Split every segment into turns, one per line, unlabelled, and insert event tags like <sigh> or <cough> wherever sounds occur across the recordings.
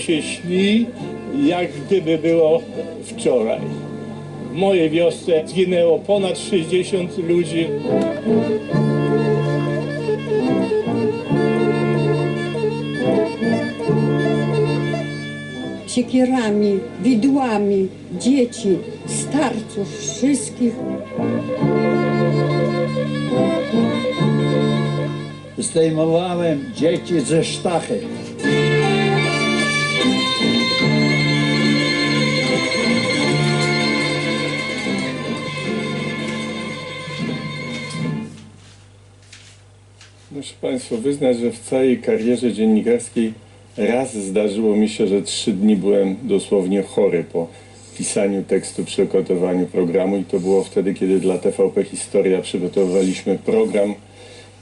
się śni, jak gdyby było wczoraj. W mojej wiosce zginęło ponad 60 ludzi.
siekierami, widłami, dzieci, starców, wszystkich.
Zdejmowałem dzieci ze sztachy.
Państwu wyznać, że w całej karierze dziennikarskiej raz zdarzyło mi się, że trzy dni byłem dosłownie chory po pisaniu tekstu, przygotowaniu programu i to było wtedy, kiedy dla TVP Historia przygotowywaliśmy program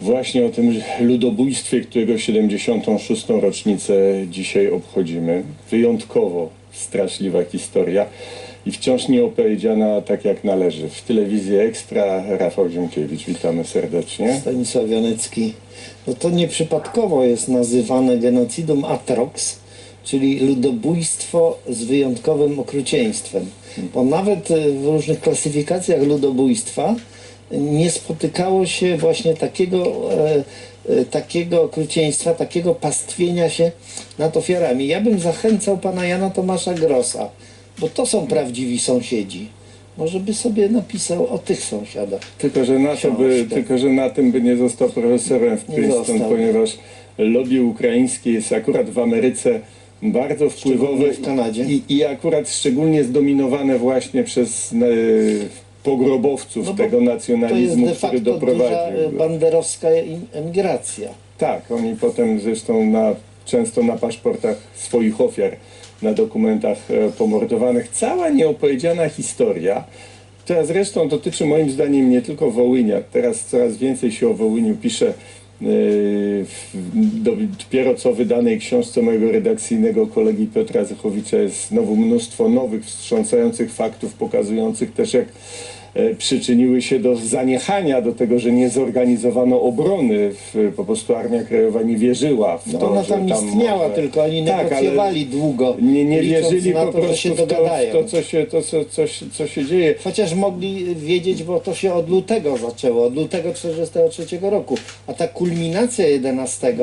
właśnie o tym ludobójstwie, którego 76. rocznicę dzisiaj obchodzimy. Wyjątkowo straszliwa historia i wciąż nie opowiedziana tak jak należy. W telewizji Ekstra Rafał Ziemkiewicz, witamy serdecznie.
Stanisław Janecki, no to nieprzypadkowo jest nazywane genocidum atrox, czyli ludobójstwo z wyjątkowym okrucieństwem. Bo nawet e, w różnych klasyfikacjach ludobójstwa nie spotykało się właśnie takiego, e, e, takiego okrucieństwa, takiego pastwienia się nad ofiarami. Ja bym zachęcał pana Jana Tomasza Grossa, bo to są prawdziwi sąsiedzi. Może by sobie napisał o tych sąsiadach.
Tylko że, na to by,
Książkę.
tylko, że na tym by nie został profesorem w Princeton,
został.
ponieważ lobby ukraińskie jest akurat w Ameryce bardzo wpływowe
Szczególnie w Kanadzie.
I, i akurat szczególnie zdominowane właśnie przez e, pogrobowców
No bo
tego
To jest
nacjonalizmu,
de
który
facto duża
doprowadził.
e,
do-
banderowska im- emigracja.
Tak, oni potem zresztą na, często na paszportach swoich ofiar, na dokumentach e, pomordowanych. Cała nieopowiedziana historia, która zresztą dotyczy moim zdaniem nie tylko Wołynia. Teraz coraz więcej się o Wołyniu pisze e, dopiero co wydanej książce mojego redakcyjnego kolegi Piotra Zychowicza jest znowu mnóstwo nowych, wstrząsających faktów, pokazujących też jak przyczyniły się do zaniechania, do tego, że nie zorganizowano obrony. W, po prostu Armia Krajowa nie wierzyła w
No
to,
ona
że
tam istniała,
może-
tylko oni
Tak,
negocjowali długo.
Nie, nie wierzyli
na
po
to, że
prostu
się
w to, w to, co się, to, co, co, co się dzieje.
Chociaż mogli wiedzieć, bo to się od lutego zaczęło, od lutego 1943 roku. A ta kulminacja 11,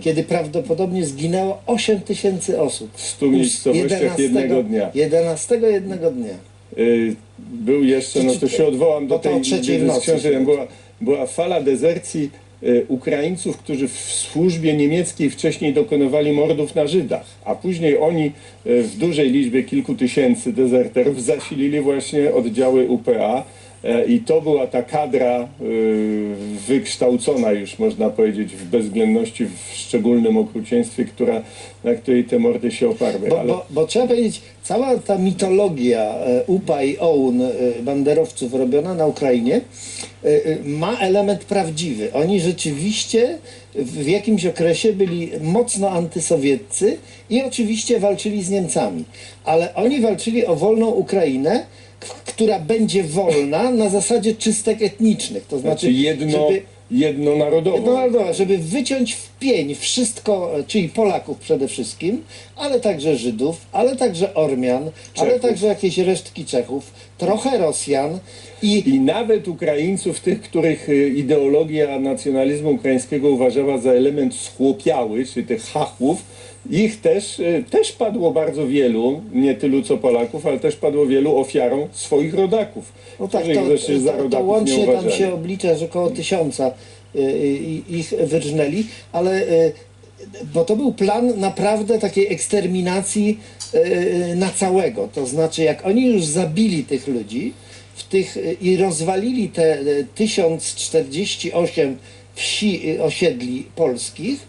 kiedy prawdopodobnie zginęło 8 tysięcy osób.
W 100 miejscowościach jednego dnia.
11 jednego dnia.
Y, był jeszcze, no to się odwołam do
No
tej
się
była, była fala dezercji y, Ukraińców, którzy w służbie niemieckiej wcześniej dokonywali mordów na Żydach, a później oni y, w dużej liczbie kilku tysięcy dezerterów zasilili właśnie oddziały UPA e, i to była ta kadra y, wykształcona już można powiedzieć w bezwzględności, w szczególnym okrucieństwie, która, na której te mordy się oparły.
Bo,
Ale-
bo, bo trzeba powiedzieć, cała ta mitologia e, UPA i OUN e, banderowców robiona na Ukrainie e, e, ma element prawdziwy. Oni rzeczywiście w jakimś okresie byli mocno antysowieccy i oczywiście walczyli z Niemcami. Ale oni walczyli o wolną Ukrainę, która będzie wolna na zasadzie czystek etnicznych. To znaczy,
Znaczy jedno,
żeby
jednonarodowo.
Jednonarodowa, żeby wyciąć w pień wszystko, e, czyli Polaków przede wszystkim, ale także Żydów, ale także Ormian, ale
Czechów.
także jakieś resztki Czechów, trochę Rosjan i
I nawet Ukraińców, tych, których y, ideologia nacjonalizmu ukraińskiego uważała za element schłopiały, czy tych hachłów, ich też, y, też padło bardzo wielu, nie tylu co Polaków, ale też padło wielu ofiarą swoich rodaków,
no tak, to,
za
to, to
rodaków nie
łącznie tam się oblicza, że około tysiąca y, y, ich wyrżnęli, ale bo to był plan naprawdę takiej eksterminacji na całego. To znaczy, jak oni już zabili tych ludzi w tych, i rozwalili te y, 1048 wsi, osiedli polskich,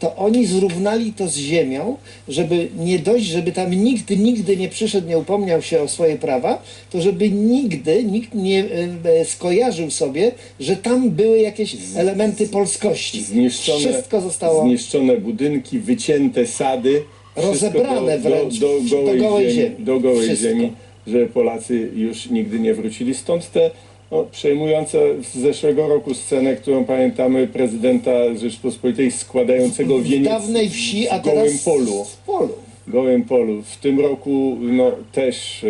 to oni zrównali to z ziemią, żeby nie dość, żeby tam nikt nigdy nie przyszedł, nie upomniał się o swoje prawa, to żeby nigdy nikt nie e, e, skojarzył sobie, że tam były jakieś elementy polskości.
Zniszczone,
Wszystko zostało
zniszczone budynki, wycięte sady.
Rozebrane wręcz
do, do,
do
gołej
gołej
ziemi,
ziemi.
do gołej
Wszystko.
ziemi, że Polacy już nigdy nie wrócili. Stąd te no, przejmujące z zeszłego roku scenę, którą pamiętamy prezydenta Rzeczpospolitej składającego
w
wieniec
dawnej wsi, a
w gołym
teraz
polu.
w polu.
Gołym Polu. W tym roku no, też e,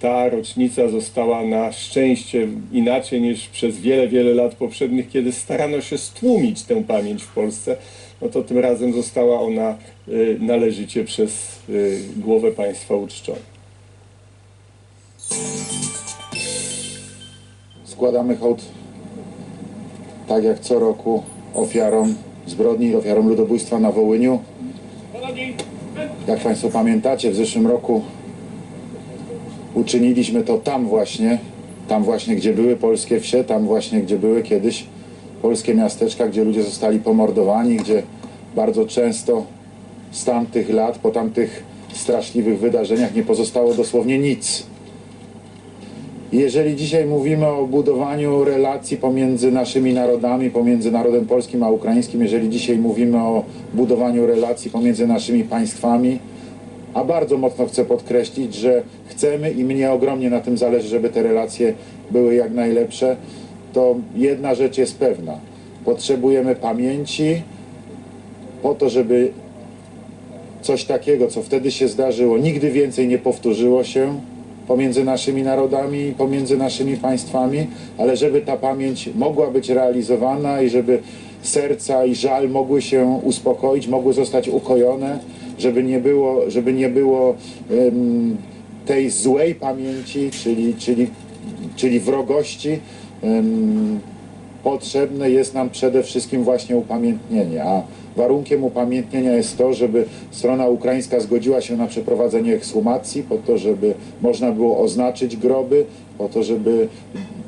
ta rocznica została na szczęście inaczej niż przez wiele, wiele lat poprzednich, kiedy starano się stłumić tę pamięć w Polsce. No to tym razem została ona e, należycie przez głowę państwa uczczona.
Składamy hołd, tak jak co roku, ofiarom zbrodni, ofiarom ludobójstwa na Wołyniu. Jak Państwo pamiętacie, w zeszłym roku uczyniliśmy to tam właśnie, tam właśnie, gdzie były polskie wsie, tam właśnie, gdzie były kiedyś polskie miasteczka, gdzie ludzie zostali pomordowani, gdzie bardzo często z tamtych lat, po tamtych straszliwych wydarzeniach nie pozostało dosłownie nic. Jeżeli dzisiaj mówimy o budowaniu relacji pomiędzy naszymi narodami, pomiędzy narodem polskim a ukraińskim, jeżeli dzisiaj mówimy o budowaniu relacji pomiędzy naszymi państwami, a bardzo mocno chcę podkreślić, że chcemy i mnie ogromnie na tym zależy, żeby te relacje były jak najlepsze, to jedna rzecz jest pewna. Potrzebujemy pamięci po to, żeby coś takiego, co wtedy się zdarzyło, nigdy więcej nie powtórzyło się pomiędzy naszymi narodami, pomiędzy naszymi państwami, ale żeby ta pamięć mogła być realizowana i żeby serca i żal mogły się uspokoić, mogły zostać ukojone, żeby nie było, żeby nie było em, tej złej pamięci, czyli, czyli, czyli wrogości. em, potrzebne jest nam przede wszystkim właśnie upamiętnienie, a warunkiem upamiętnienia jest to, żeby strona ukraińska zgodziła się na przeprowadzenie ekshumacji, po to, żeby można było oznaczyć groby, po to, żeby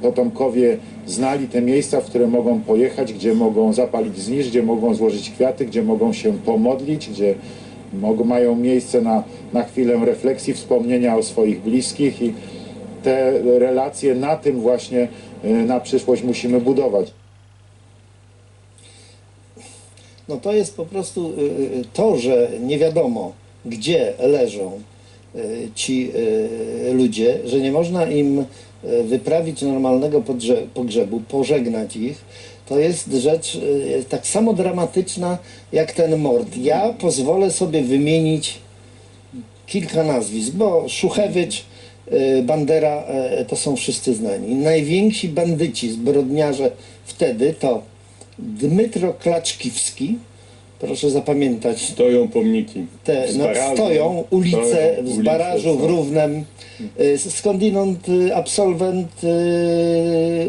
potomkowie znali te miejsca, w które mogą pojechać, gdzie mogą zapalić zniż, gdzie mogą złożyć kwiaty, gdzie mogą się pomodlić, gdzie mogą, mają miejsce na, na chwilę refleksji, wspomnienia o swoich bliskich i te relacje na tym właśnie na przyszłość musimy budować.
No to jest po prostu y, y, to, że nie wiadomo, gdzie leżą y, ci y, ludzie, że nie można im y, wyprawić normalnego pogrzebu, pożegnać ich, to jest rzecz y, tak samo dramatyczna jak ten mord. Ja pozwolę sobie wymienić kilka nazwisk, bo Szuchewicz, y, Bandera y, to są wszyscy znani. Najwięksi bandyci, zbrodniarze wtedy to Dmytro Klaczkiwski, proszę zapamiętać,
Stoją pomniki.
te, no,
barażu,
stoją ulice
stoją
w
ulice,
Zbarażu, w
są.
Równem, skądinąd y, absolwent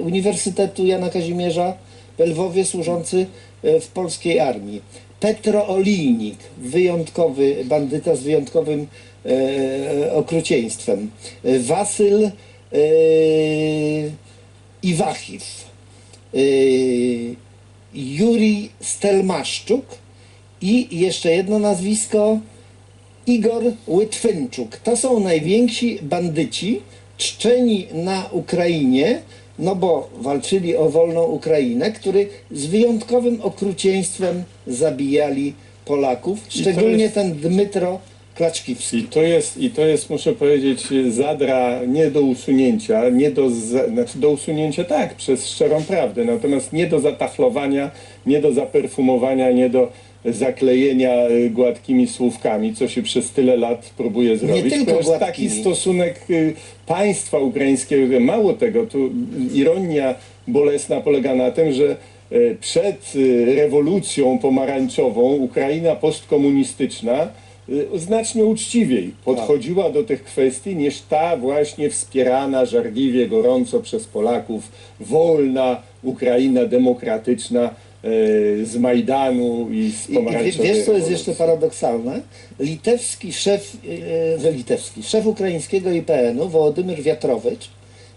Uniwersytetu Jana Kazimierza w Lwowie służący w polskiej armii. Petro Olijnik, wyjątkowy bandyta z wyjątkowym e, okrucieństwem. Y, Wasyl e, Iwachiw. Y, Juri Stelmaszczuk i jeszcze jedno nazwisko Igor Łitwynczuk. To są najwięksi bandyci czczeni na Ukrainie, no bo walczyli o wolną Ukrainę, który z wyjątkowym okrucieństwem zabijali Polaków, szczególnie
jest-
ten Dmytro Klaczkiwski.
I to jest, i to jest, muszę powiedzieć, zadra nie do usunięcia, nie do, znaczy do usunięcia tak, przez szczerą prawdę, natomiast nie do zatachlowania, nie do zaperfumowania, nie do zaklejenia y, gładkimi słówkami, co się przez tyle lat próbuje zrobić.
tylko
to jest taki stosunek y, państwa ukraińskiego. Mało tego, tu ironia bolesna polega na tym, że y, przed rewolucją pomarańczową Ukraina postkomunistyczna znacznie uczciwiej podchodziła do tych kwestii niż ta właśnie wspierana żarliwie, gorąco przez Polaków wolna Ukraina demokratyczna y, z Majdanu i z
I, i
pomarańczowej
wiesz, co jest
rewolucji.
jeszcze paradoksalne? Litewski szef, e, że litewski, szef ukraińskiego IPN-u, Wołodymyr Wiatrowicz,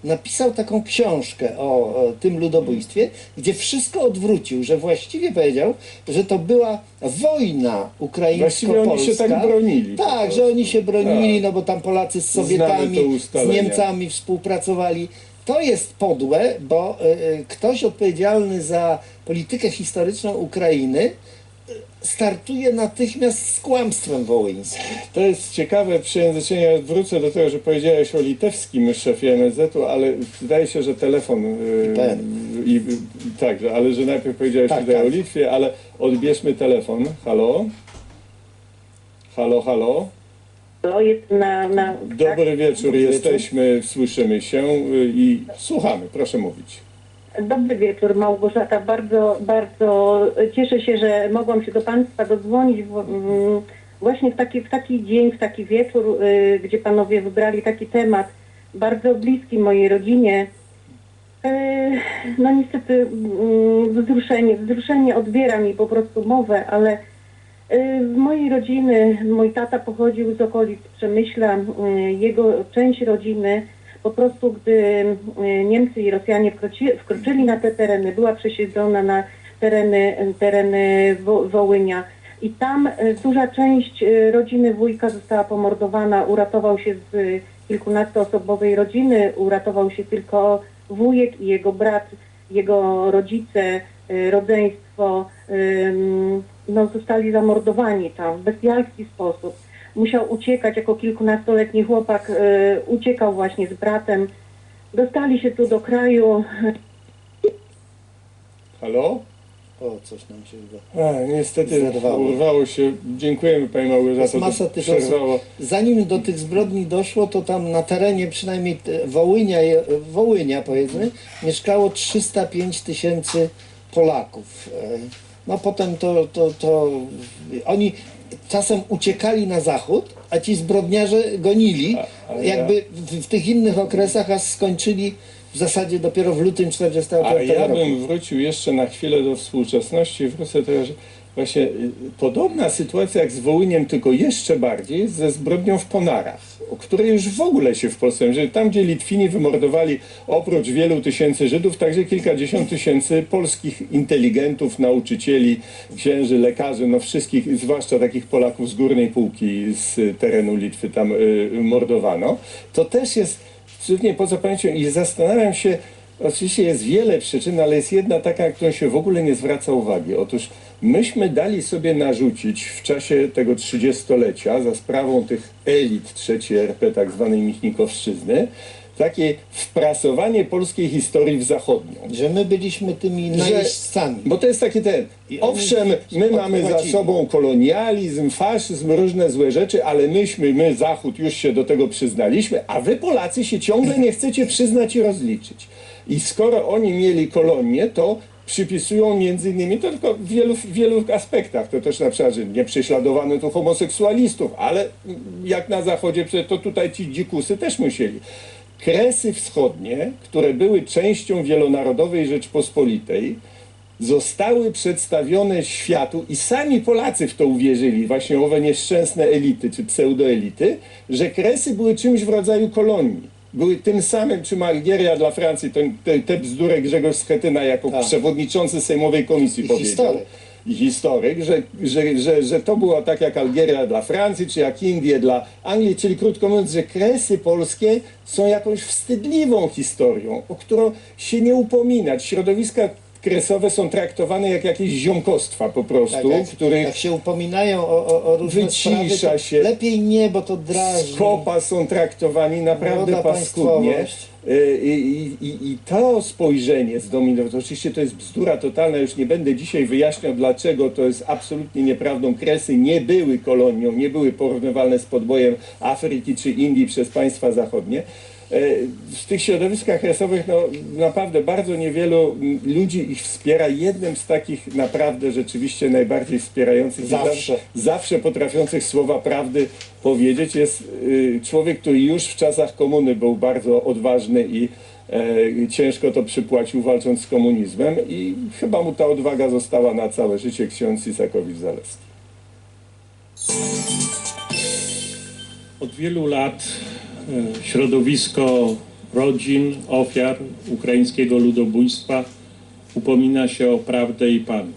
napisał taką książkę o, o tym ludobójstwie, gdzie wszystko odwrócił, że właściwie powiedział, że to była wojna
Właściwie oni się
ukraińsko-polska.
tak bronili
Tak, że oni się bronili,
Tak.
no bo tam Polacy z Sowietami, z. Niemcami współpracowali. To jest podłe, bo y, ktoś odpowiedzialny za politykę historyczną Ukrainy startuje natychmiast z kłamstwem wołyńskim.
To jest ciekawe przejęzyczenie. Wrócę do tego, że powiedziałeś o litewskim szefie MSZ-u, ale wydaje się, że telefon. Yy,
Ten.
i, i, tak, że- ale że najpierw powiedziałeś
Tak,
tutaj
tak.
o Litwie, ale odbierzmy telefon. Halo? Halo, halo.
Jest na, na
Dobry wieczór, jesteśmy, słyszymy się y, i słuchamy. Proszę mówić.
Dobry wieczór Małgorzata. Bardzo, bardzo cieszę się, że mogłam się do Państwa dodzwonić w, właśnie w taki, w taki dzień, w taki wieczór, y, gdzie Panowie wybrali taki temat bardzo bliski mojej rodzinie. Y, No niestety mm, wzruszenie, wzruszenie odbiera mi po prostu mowę, ale y, z mojej rodziny, mój tata pochodził z okolic Przemyśla, y, jego część rodziny po prostu, gdy y, Niemcy i Rosjanie wkroczyli na te tereny, była przesiedlona na tereny, tereny Wo- Wołynia. I tam y, duża część y, rodziny wujka została pomordowana, uratował się z kilkunastoosobowej rodziny, uratował się tylko wujek i jego brat, jego rodzice, rodzeństwo, no, zostali zamordowani tam w bestialski sposób. Musiał uciekać jako kilkunastoletni chłopak, y, uciekał właśnie z bratem. Dostali się tu do kraju,
Halo?
O, coś nam się chyba...
A, niestety
Zerwało.
urwało się. Dziękujemy Pani Małgorzato.
Masa
to
tych
przerwało.
Zanim do tych zbrodni doszło, to tam na terenie przynajmniej te- Wołynia, Wołynia powiedzmy, mieszkało 305 tysięcy Polaków. E, No potem to, to, to oni czasem uciekali na zachód, a ci zbrodniarze gonili,
A- ja-
jakby w, w tych innych okresach, aż skończyli w zasadzie dopiero w lutym 1945
A ja
roku.
bym wrócił jeszcze na chwilę do współczesności. Wrócę teraz, właśnie y, podobna sytuacja jak z Wołyniem, tylko jeszcze bardziej ze zbrodnią w Ponarach, o której już w ogóle się w Polsce, że tam gdzie Litwini wymordowali oprócz wielu tysięcy Żydów, także kilkadziesiąt tysięcy polskich inteligentów, nauczycieli, księży, lekarzy, no wszystkich, zwłaszcza takich Polaków z górnej półki z terenu Litwy tam y, mordowano. To też jest absolutnie poza pamięcią i zastanawiam się, oczywiście jest wiele przyczyn, ale jest jedna taka, na którą się w ogóle nie zwraca uwagi. Otóż myśmy dali sobie narzucić w czasie tego trzydziestolecia za sprawą tych elit trzeciej RP, tak zwanej Michnikowszczyzny, takie wprasowanie polskiej historii w zachodnią.
Że my byliśmy tymi najeźdźcami.
Bo to jest taki ten. Owszem, my mamy za sobą kolonializm, faszyzm, różne złe rzeczy, ale myśmy, my Zachód już się do tego przyznaliśmy, a wy Polacy się ciągle nie chcecie przyznać i rozliczyć. I skoro oni mieli kolonie, to przypisują między innymi to tylko w wielu, wielu aspektach. To też na przykład, że nie prześladowano tu homoseksualistów, ale jak na Zachodzie, to tutaj ci dzikusy też musieli. Kresy wschodnie, które były częścią wielonarodowej Rzeczpospolitej, zostały przedstawione światu i sami Polacy w to uwierzyli, właśnie owe nieszczęsne elity czy pseudoelity, że Kresy były czymś w rodzaju kolonii. Były tym samym, czym Algieria dla Francji, to, te, te bzdury Grzegorz Schetyna jako
Tak.
przewodniczący Sejmowej Komisji
I
powiedział.
historyk.
I historyk, że, że, że, że to było tak jak Algieria dla Francji, czy jak Indie dla Anglii, czyli krótko mówiąc, że kresy polskie są jakąś wstydliwą historią, o którą się nie upominać. Środowiska kresowe są traktowane jak jakieś ziomkostwa po prostu,
Tak, jak,
których
jak się upominają o, o, o różne
Wycisza
sprawy,
się.
lepiej nie, bo to drażni.
skopa są traktowani naprawdę
Młoda
paskudnie. Y, I, i, i, to spojrzenie zdominowało, to oczywiście to jest bzdura totalna, już nie będę dzisiaj wyjaśniał dlaczego to jest absolutnie nieprawdą. Kresy nie były kolonią, nie były porównywalne z podbojem Afryki czy Indii przez państwa zachodnie. Y, W tych środowiskach kresowych no, naprawdę bardzo niewielu ludzi ich wspiera. Jednym z takich naprawdę rzeczywiście najbardziej wspierających i
Zawsze.
zawsze potrafiących słowa prawdy powiedzieć jest y, człowiek, który już w czasach komuny był bardzo odważny i e, ciężko to przypłacił walcząc z komunizmem i chyba mu ta odwaga została na całe życie ksiądz Isakowicz-Zalewski.
Od wielu lat e, środowisko rodzin ofiar ukraińskiego ludobójstwa upomina się o prawdę i pamięć.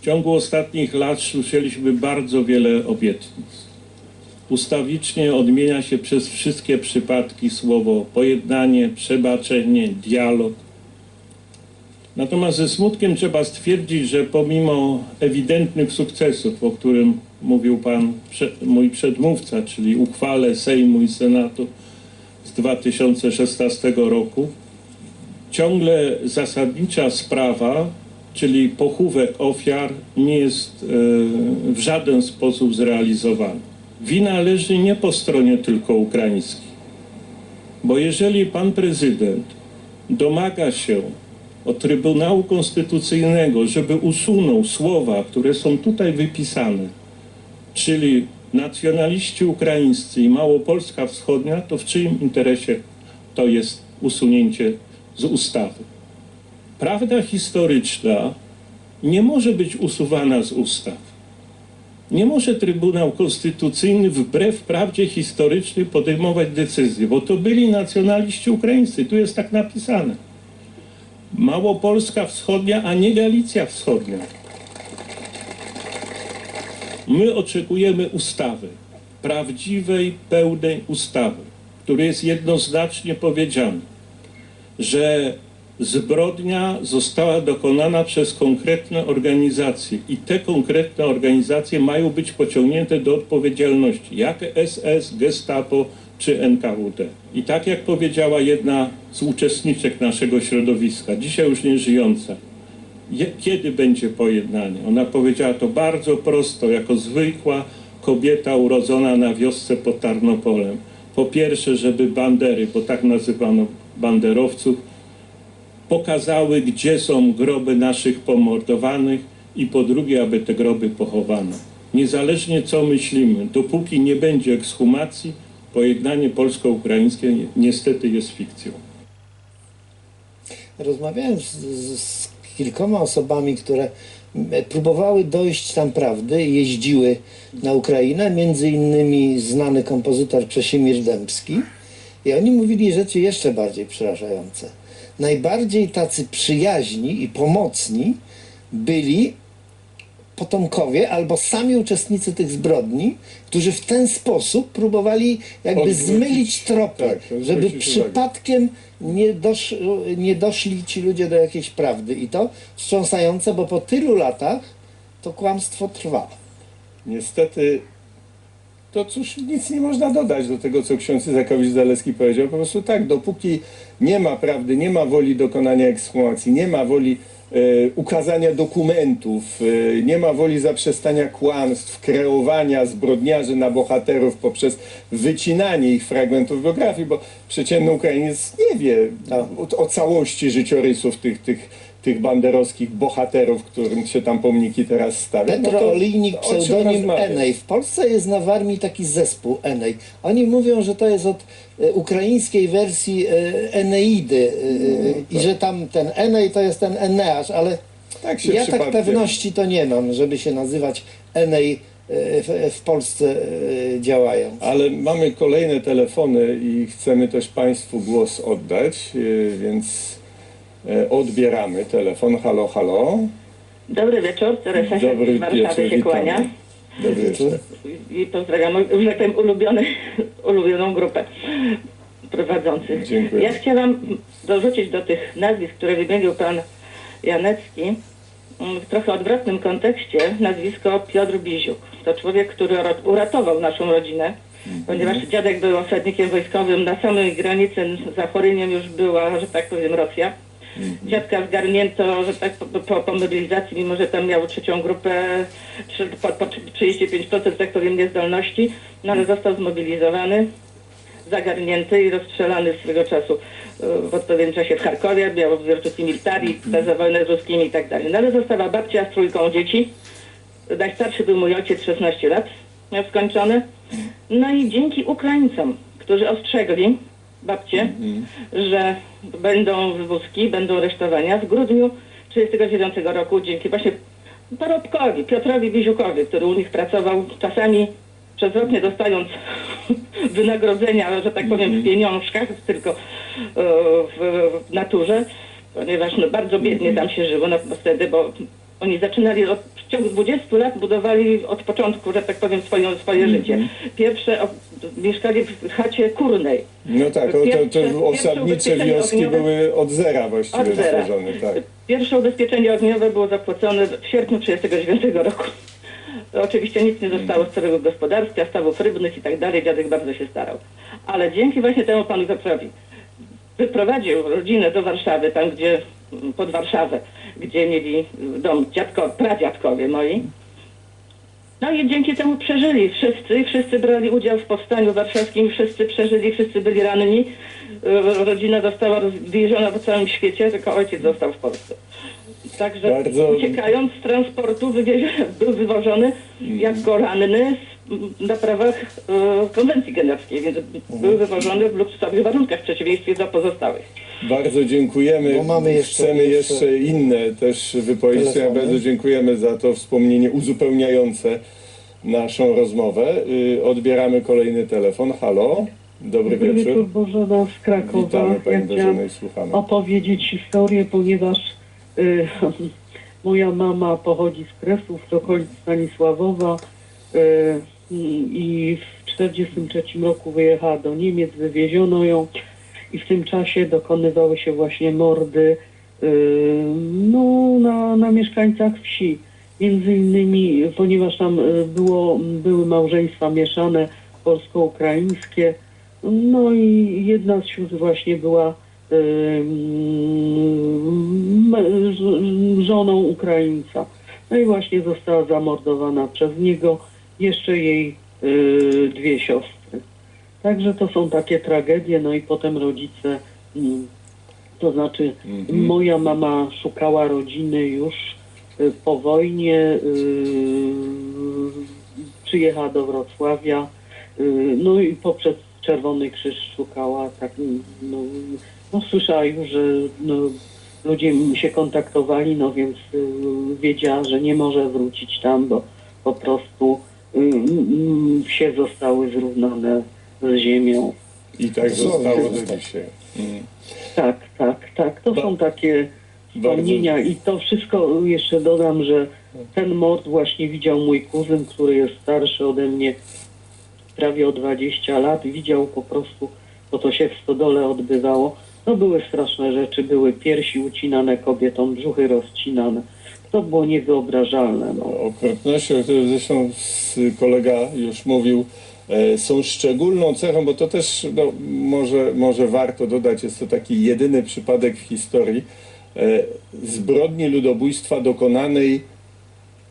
W ciągu ostatnich lat słyszeliśmy bardzo wiele obietnic. Ustawicznie odmienia się przez wszystkie przypadki słowo pojednanie, przebaczenie, dialog. Natomiast ze smutkiem trzeba stwierdzić, że pomimo ewidentnych sukcesów, o którym mówił pan mój przedmówca, czyli uchwale Sejmu i Senatu z 2016 roku, ciągle zasadnicza sprawa czyli pochówek ofiar, nie jest e, w żaden sposób zrealizowany. Wina leży nie po stronie tylko ukraińskiej, bo jeżeli pan prezydent domaga się od Trybunału Konstytucyjnego, żeby usunął słowa, które są tutaj wypisane, czyli nacjonaliści ukraińscy i Małopolska Wschodnia, to w czyim interesie to jest usunięcie z ustawy? Prawda historyczna nie może być usuwana z ustaw. Nie może Trybunał Konstytucyjny wbrew prawdzie historycznej podejmować decyzji, bo to byli nacjonaliści ukraińscy, tu jest tak napisane. Małopolska Wschodnia, a nie Galicja Wschodnia. My oczekujemy ustawy, prawdziwej, pełnej ustawy, w której jest jednoznacznie powiedziane, że zbrodnia została dokonana przez konkretne organizacje i te konkretne organizacje mają być pociągnięte do odpowiedzialności, jak SS, Gestapo czy NKWD. I tak jak powiedziała jedna z uczestniczek naszego środowiska, dzisiaj już nie żyjąca, je- kiedy będzie pojednanie? Ona powiedziała to bardzo prosto, jako zwykła kobieta urodzona na wiosce pod Tarnopolem. Po pierwsze, żeby bandery, bo tak nazywano banderowców, pokazały, gdzie są groby naszych pomordowanych i po drugie, aby te groby pochowano. Niezależnie co myślimy, dopóki nie będzie ekshumacji, pojednanie polsko-ukraińskie ni- niestety jest fikcją.
Rozmawiałem z, z, kilkoma osobami, które m, próbowały dojść tam prawdy jeździły na Ukrainę, między innymi znany kompozytor Przesimir Dębski i oni mówili rzeczy jeszcze bardziej przerażające. Najbardziej tacy przyjaźni i pomocni byli potomkowie albo sami uczestnicy tych zbrodni, którzy w ten sposób próbowali jakby
Odwrócić-
zmylić tropy,
tak, odwrócić
żeby przypadkiem nie, dosz, nie doszli ci ludzie do jakiejś prawdy. I to wstrząsające, bo po tylu latach to kłamstwo trwa.
Niestety, to cóż, nic nie można dodać do tego, co ksiądz Izakowicz-Zaleski powiedział. Po prostu tak, dopóki nie ma prawdy, nie ma woli dokonania ekshumacji, nie ma woli ukazania dokumentów, e, nie ma woli zaprzestania kłamstw, kreowania zbrodniarzy na bohaterów poprzez wycinanie ich fragmentów biografii, bo przeciętny Ukrainiec nie wie o, o całości życiorysów tych, tych, tych banderowskich bohaterów, którym się tam pomniki teraz stawia. No
Petro
to
Olejnik,
o czym
pseudonim? Enej. W Polsce jest na Warmii taki zespół Enej. Oni mówią, że to jest od e, ukraińskiej wersji e, Eneidy e, i że tam ten Enej to jest ten Eneasz, ale
Tak
ja tak pewności to nie mam, żeby się nazywać Enej w, w Polsce działając.
Ale mamy kolejne telefony i chcemy też Państwu głos oddać, więc odbieramy telefon. Halo, halo.
Dobry wieczór, Teresa
Dobry
z Warszawy się kłania.
Dobry wieczór.
I pozdrawiam, że tak powiem, ulubiony, <laughs> ulubioną grupę prowadzących.
Dziękuję.
Ja chciałam dorzucić do tych nazwisk, które wymienił pan Janecki, mm, w trochę odwrotnym kontekście nazwisko Piotr Biziuk. To człowiek, który ura- uratował naszą rodzinę, ponieważ dziadek był osadnikiem wojskowym, na samej granicy za Choryniem już była, że tak powiem, Rosja. Dziadka zgarnięto, że tak po, po, po mobilizacji, mimo że tam miał trzecią grupę, trzy- po, po 35% tak powiem niezdolności, no ale został zmobilizowany, zagarnięty i rozstrzelany swego czasu e, w odpowiednim czasie w Charkowie, miał wyrzuty militari, za wojnę z ruskimi i tak dalej. No ale została babcia z trójką dzieci. Najstarszy był mój ojciec, 16 lat miał skończony. No i dzięki Ukraińcom, którzy ostrzegli babcie, że będą wywózki, będą aresztowania, w grudniu 1939 roku dzięki właśnie Parobkowi, Piotrowi Biziukowi, który u nich pracował czasami przez rok nie dostając <laughs> wynagrodzenia, że tak powiem, w pieniążkach, tylko e, w, w naturze, ponieważ no, bardzo biednie tam się żyło no, wtedy, bo oni zaczynali od, w ciągu 20 lat budowali od początku, że tak powiem, swoją, swoje życie. Pierwsze o, mieszkali w chacie kurnej.
No tak, to,
Pierwsze-
to
pierwsze
osadnicze wioski
ogniowe-
były od zera właściwie
Od zera.
stworzone. Tak.
Pierwsze ubezpieczenie ogniowe było zapłacone w sierpniu 1939 roku. Oczywiście nic nie zostało z całego gospodarstwa, stawów rybnych i tak dalej. Dziadek bardzo się starał. Ale dzięki właśnie temu panu Piotrowi wyprowadził rodzinę do Warszawy, tam gdzie, pod Warszawę,
gdzie mieli dom dziadko, pradziadkowie moi. No i dzięki temu przeżyli wszyscy, wszyscy brali udział w powstaniu warszawskim, wszyscy przeżyli, wszyscy byli ranni. Rodzina została rozwieziona po całym świecie, tylko ojciec został w Polsce. Także
Bardzo-
uciekając z transportu był wywożony jako ranny na prawach e, konwencji genewskiej, więc był wywożony w luksusowych warunkach w przeciwieństwie do pozostałych.
Bardzo dziękujemy.
Bo mamy jeszcze-
Chcemy
jeszcze
jeszcze inne też wypowiedzi.
Telefony.
bardzo dziękujemy za to wspomnienie uzupełniające naszą rozmowę. Y, Odbieramy kolejny telefon. Halo, dobry
Dobry wieczór,
wieczór.
Bożena z Krakowa.
Witamy Pani
ja chciałam
Bożeno i słuchamy.
opowiedzieć historię, ponieważ y, <laughs> moja mama pochodzi z Kresów, z okolic Stanisławowa y, i w 1943 roku wyjechała do Niemiec, wywieziono ją i w tym czasie dokonywały się właśnie mordy y, no, na, na mieszkańcach wsi. Między innymi, ponieważ tam y, było, były małżeństwa mieszane polsko-ukraińskie, no i jedna z sióstr właśnie była ym, ż- żoną Ukraińca. No i właśnie została zamordowana przez niego, jeszcze jej y, dwie siostry. Także to są takie tragedie, no i potem rodzice, mm, to znaczy moja mama szukała rodziny już y, po wojnie, y, przyjechała do Wrocławia, y, no i poprzez Czerwony Krzyż szukała, tak, no, no słyszała już, że no, ludzie się kontaktowali, no więc wiedziała, że nie może wrócić tam, bo po prostu wsie zostały zrównane z ziemią.
I tak zostało
tak
do dzisiaj. Mm.
Tak, tak, tak. To
Ba-
są takie wspomnienia i to wszystko jeszcze dodam, że ten mord właśnie widział mój kuzyn, który jest starszy ode mnie prawie o 20 lat. Widział po prostu, bo to się w stodole odbywało. No były straszne rzeczy, były piersi ucinane kobietom, brzuchy rozcinane. To było niewyobrażalne. No.
Okropności, o których zresztą kolega już mówił, są szczególną cechą, bo to też no, może, może warto dodać, jest to taki jedyny przypadek w historii e, zbrodni ludobójstwa dokonanej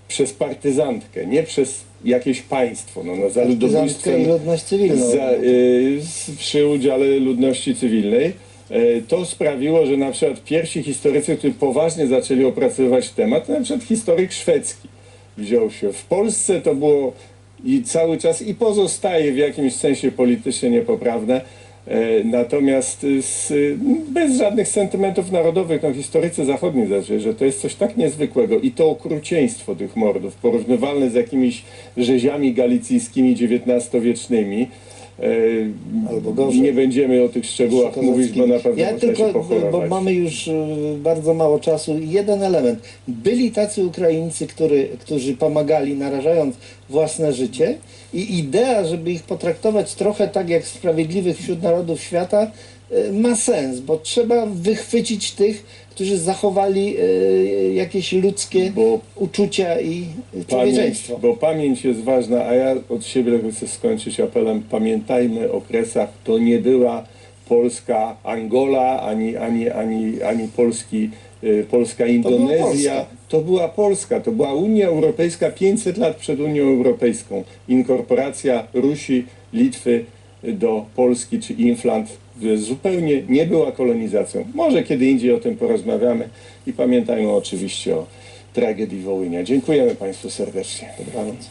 przez partyzantkę, nie przez jakieś państwo. No, no, za ludobójstwem
i ludność cywilną.
za, y, przy udziale ludności cywilnej. E, To sprawiło, że na przykład pierwsi historycy, którzy poważnie zaczęli opracowywać temat, na przykład historyk szwedzki wziął się. W Polsce to było i cały czas i pozostaje w jakimś sensie politycznie niepoprawne. E, Natomiast y, z, bez żadnych sentymentów narodowych, no historycy zachodni zaczęli, że to jest coś tak niezwykłego i to okrucieństwo tych mordów, porównywalne z jakimiś rzeziami galicyjskimi XIX-wiecznymi. E,
Albo gorzej.
Nie będziemy o tych szczegółach mówić, bo na pewno
Ja tylko, bo mamy już y, bardzo mało czasu, jeden element. Byli tacy Ukraińcy, który, którzy pomagali, narażając własne życie i idea, żeby ich potraktować trochę tak jak sprawiedliwych wśród narodów świata y, ma sens, bo trzeba wychwycić tych, którzy zachowali y, jakieś ludzkie
Bo
uczucia i
Pamięć,
człowieczeństwo.
bo pamięć jest ważna, a ja od siebie chcę skończyć apelem. Pamiętajmy o okresach, to nie była polska Angola, ani, ani, ani, ani polski, y, polska Indonezja.
Polska.
To była Polska, to była Unia Europejska 500 lat przed Unią Europejską. Inkorporacja Rusi, Litwy do Polski czy Inflant zupełnie nie była kolonizacją. Może kiedy indziej o tym porozmawiamy i pamiętajmy oczywiście o tragedii Wołynia. Dziękujemy Państwu serdecznie.
Dobranoc.